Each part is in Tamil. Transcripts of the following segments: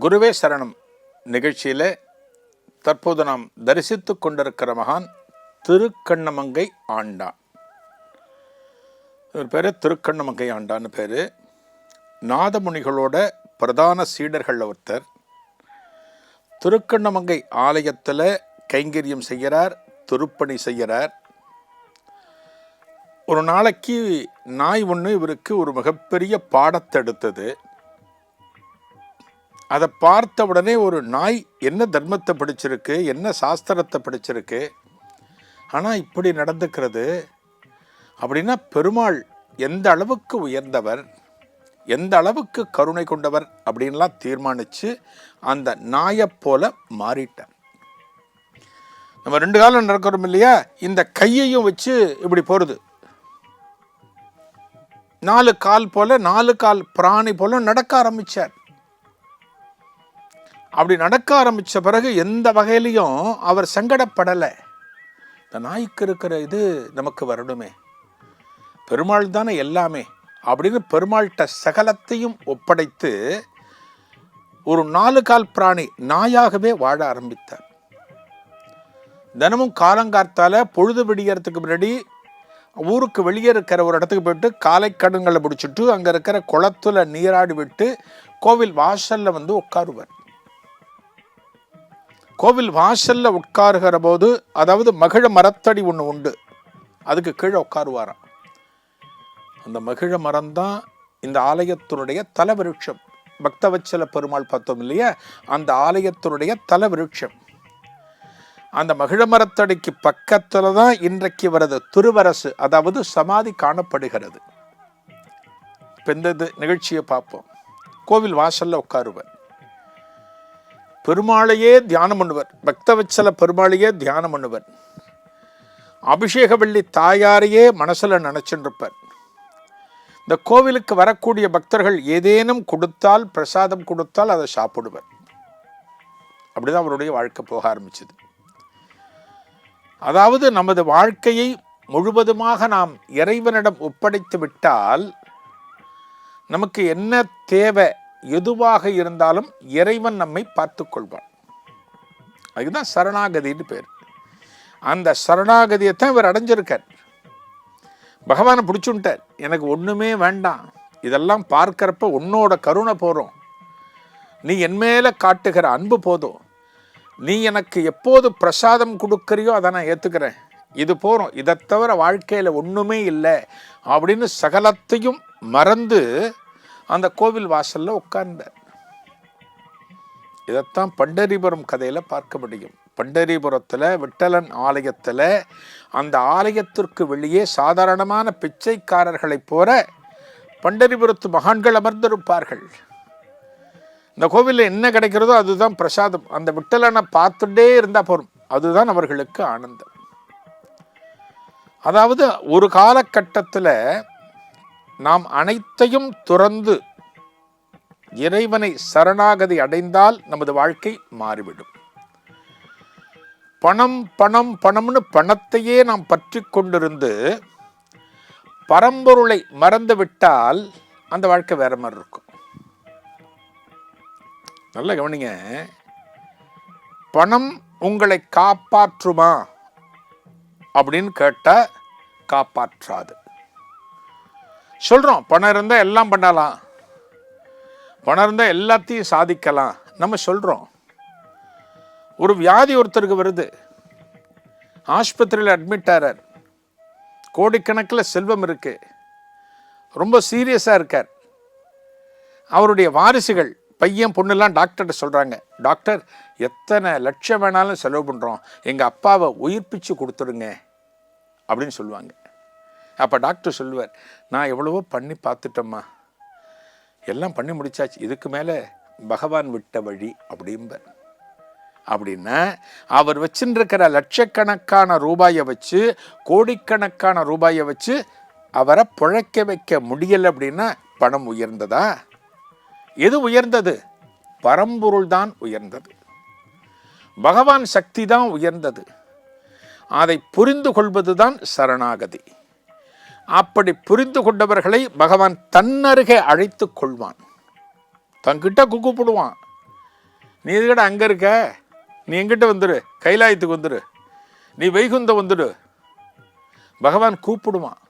குருவே சரணம். நிகழ்ச்சியில் தற்போது நாம் தரிசித்து கொண்டிருக்கிற மகான் திருக்கண்ணமங்கை ஆண்டான் இவர் பேர் திருக்கண்ணமங்கை ஆண்டான்னு பேர். நாதமுனிகளோட பிரதான சீடர்கள் ஒருத்தர். திருக்கண்ணமங்கை ஆலயத்தில் கைங்கரியம் செய்கிறார் திருப்பணி செய்கிறார். ஒரு நாளைக்கு நாய் ஒன்று இவருக்கு ஒரு மிகப்பெரிய பாடத்தை எடுத்தது. அதை பார்த்த உடனே ஒரு நாய் என்ன தர்மத்தை படிச்சிருக்கு என்ன சாஸ்திரத்தை படிச்சிருக்கு ஆனால் இப்படி நடந்துக்கிறது அப்படின்னா பெருமாள் எந்த அளவுக்கு உயர்ந்தவர் எந்த அளவுக்கு கருணை கொண்டவர் அப்படின்லாம் தீர்மானித்து அந்த நாயை போல மாறிட்டார். நம்ம ரெண்டு காலம் நடக்கிறோம் இல்லையா? இந்த கையையும் வச்சு இப்படி போகிறது நாலு கால் போல நாலு கால் பிராணி போல நடக்க ஆரம்பித்தார் அப்படி நடக்க ஆரம்பித்த பிறகு எந்த வகையிலையும் அவர் சங்கடப்படலை. இந்த நாய்க்கு இருக்கிற இது நமக்கு வரணுமே. பெருமாள் தானே எல்லாமே. அப்படின்னு பெருமாள்கிட்ட சகலத்தையும் ஒப்படைத்து ஒரு நாலு கால் பிராணி நாயாகவே வாழ ஆரம்பித்தார். தினமும் காலங்கார்த்தால பொழுது விடியறதுக்கு முன்னாடி ஊருக்கு வெளியே இருக்கிற ஒரு இடத்துக்கு போயிட்டு காலை கடன்களை பிடிச்சிட்டு அங்கே இருக்கிற குளத்துல நீராடி விட்டு கோவில் வாசலில் வந்து உட்காருவார். கோவில் வாசல்ல உட்காருகிற போது அதாவது மகிழ மரத்தடி ஒன்று உண்டு. அதுக்கு கீழே உட்காருவாராம். அந்த மகிழ மரம்தான் இந்த ஆலயத்தினுடைய தலவிருட்சம். பக்தவச்சல பெருமாள் பார்த்தோம் இல்லையா? அந்த ஆலயத்தினுடைய தலவிருட்சம். அந்த மகிழ மரத்தடிக்கு பக்கத்தில் தான் இன்றைக்கு வரது திருவரசு அதாவது சமாதி காணப்படுகிறது. இப்போ இந்த நிகழ்ச்சியை பார்ப்போம். கோவில் வாசலில் உட்காருவர். பெருமாளையே தியானம் பண்ணுவர். பக்தவச்சல பெருமாளையே தியானம் பண்ணுவர். அபிஷேகவள்ளி தாயாரையே மனசில் நினைச்சுட்டு இந்த கோவிலுக்கு வரக்கூடிய பக்தர்கள் ஏதேனும் கொடுத்தால் பிரசாதம் கொடுத்தால் அதை சாப்பிடுவர். அப்படிதான் அவருடைய வாழ்க்கை போக ஆரம்பிச்சது. அதாவது நமது வாழ்க்கையை முழுவதுமாக நாம் இறைவனிடம் ஒப்படைத்து விட்டால் நமக்கு என்ன தேவை எதுவாக இருந்தாலும் இறைவன் நம்மை பார்த்து கொள்வான் அதுதான் சரணாகதின்னு பேர். அந்த சரணாகதியை தான் இவர் அடைஞ்சிருக்கார். பகவானை பிடிச்சுன்ட்டார் எனக்கு ஒன்றுமே வேண்டாம். இதெல்லாம் பார்க்கறப்ப உன்னோட கருணை போகிறோம் நீ என் மேலே காட்டுகிற அன்பு போதும். நீ எனக்கு எப்போது பிரசாதம் கொடுக்குறியோ அதை நான் ஏற்றுக்கிறேன் இது போகிறோம் இதை தவிர வாழ்க்கையில் ஒன்றுமே இல்லை. அப்படின்னு சகலத்தையும் மறந்து அந்த கோவில் வாசலில் உட்கார்ந்தார். இதைத்தான் பண்டரிபுரம் கதையில் பார்க்க முடியும். பண்டரிபுரத்தில் விட்டலன் ஆலயத்தில் அந்த ஆலயத்திற்கு வெளியே சாதாரணமான பிச்சைக்காரர்களைப் போல பண்டரிபுரத்து மகான்கள் அமர்ந்திருப்பார்கள். இந்த கோவிலில் என்ன கிடைக்கிறதோ அதுதான் பிரசாதம். அந்த விட்டலனை பார்த்துட்டே இருந்தால் போதும் அதுதான் அவர்களுக்கு ஆனந்தம். அதாவது ஒரு காலகட்டத்தில் நாம் அனைத்தையும் துறந்து இறைவனை சரணாகதி அடைந்தால் நமது வாழ்க்கை மாறிவிடும். பணம் பணம் பணம்னு பணத்தையே நாம் பற்றி கொண்டிருந்து பரம்பொருளை மறந்து விட்டால் அந்த வாழ்க்கை வேற மாதிரி இருக்கும். நல்ல கவனிங்க. பணம் உங்களை காப்பாற்றுமா அப்படின்னு கேட்டால் காப்பாற்றாது. சொல்கிறோம் பணம் இருந்தால் எல்லாம் பண்ணலாம். பணம் இருந்தால் எல்லாத்தையும் சாதிக்கலாம். நம்ம சொல்கிறோம் ஒரு வியாதி ஒருத்தருக்கு வருது. ஆஸ்பத்திரியில் அட்மிட் ஆகிறார் கோடிக்கணக்கில் செல்வம் இருக்குது ரொம்ப சீரியஸாக இருக்கார். அவருடைய வாரிசுகள் பையன் பொண்ணுலாம் டாக்டர்கிட்ட சொல்கிறாங்க டாக்டர் எத்தனை லட்சம் வேணாலும் செலவு பண்ணுறோம் எங்கள் அப்பாவை உயிர்ப்பிச்சு கொடுத்துடுங்க. அப்படின்னு சொல்லுவாங்க. அப்போ டாக்டர் சொல்லுவார் நான் எவ்வளவோ பண்ணி பார்த்துட்டேம்மா. எல்லாம் பண்ணி முடிச்சாச்சு. இதுக்கு மேலே பகவான் விட்ட வழி அப்படிம்பார். அப்படின்னா அவர் வச்சுருக்கிற லட்சக்கணக்கான ரூபாயை வச்சு கோடிக்கணக்கான ரூபாயை வச்சு அவரை பிழைக்க வைக்க முடியலை அப்படின்னா பணம் உயர்ந்ததா? எது உயர்ந்தது? பரம்பொருள் தான் உயர்ந்தது. பகவான் சக்தி தான் உயர்ந்தது. அதை புரிந்து கொள்வது தான் சரணாகதி. அப்படி புரிந்து கொண்டவர்களை பகவான் தன்னருகே அழைத்து கொள்வான். தங்கிட்ட கூப்பிடுவான் நீ இதுகிட்ட அங்கே இருக்க? நீ எங்கிட்ட வந்துடு கைலாயத்துக்கு வந்துடு நீ வைகுந்தம் வந்துடு பகவான் கூப்பிடுவான்.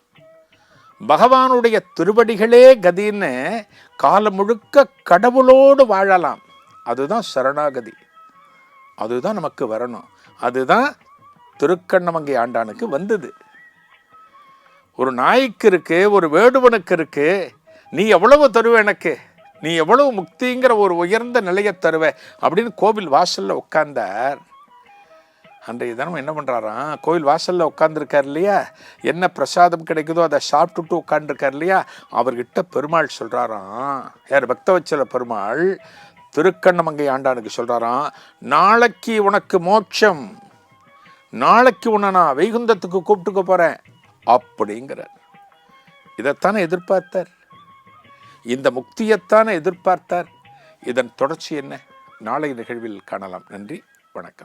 பகவானுடைய திருவடிகளே கதின்னு காலம் முழுக்க கடவுளோடு வாழலாம். அதுதான் சரணாகதி. அதுதான் நமக்கு வரணும். அதுதான் திருக்கண்ணமங்கை ஆண்டானுக்கு வந்தது. ஒரு நாய்க்கு இருக்கு ஒரு வேடுவனுக்கு இருக்கு. நீ எவ்வளவு தருவ எனக்கு? நீ எவ்வளவு முக்திங்கிற ஒரு உயர்ந்த நிலையை தருவ? அப்படின்னு கோவில் வாசலில் உட்கார்ந்தார். அன்றைய தினம் என்ன பண்ணுறாராம் கோவில் வாசலில் உட்காந்துருக்கார் இல்லையா? என்ன பிரசாதம் கிடைக்குதோ அதை சாப்பிட்டுட்டு உட்காந்துருக்கார் இல்லையா? அவர்கிட்ட பெருமாள் சொல்கிறாராம் யார்? பக்தவச்சல பெருமாள். திருக்கண்ணமங்கை ஆண்டானுக்கு சொல்கிறாராம் நாளைக்கு உனக்கு மோட்சம். நாளைக்கு உன்னை நான் வைகுந்தத்துக்கு கூப்பிட்டுக்க போகிறேன் அப்படிங்கிறார். இதைத்தானே எதிர்பார்த்தார். இந்த முக்தியைத்தானே எதிர்பார்த்தார். இதன் தொடர்ச்சி என்ன? நாளை நிகழ்வில் காணலாம். நன்றி. வணக்கம்.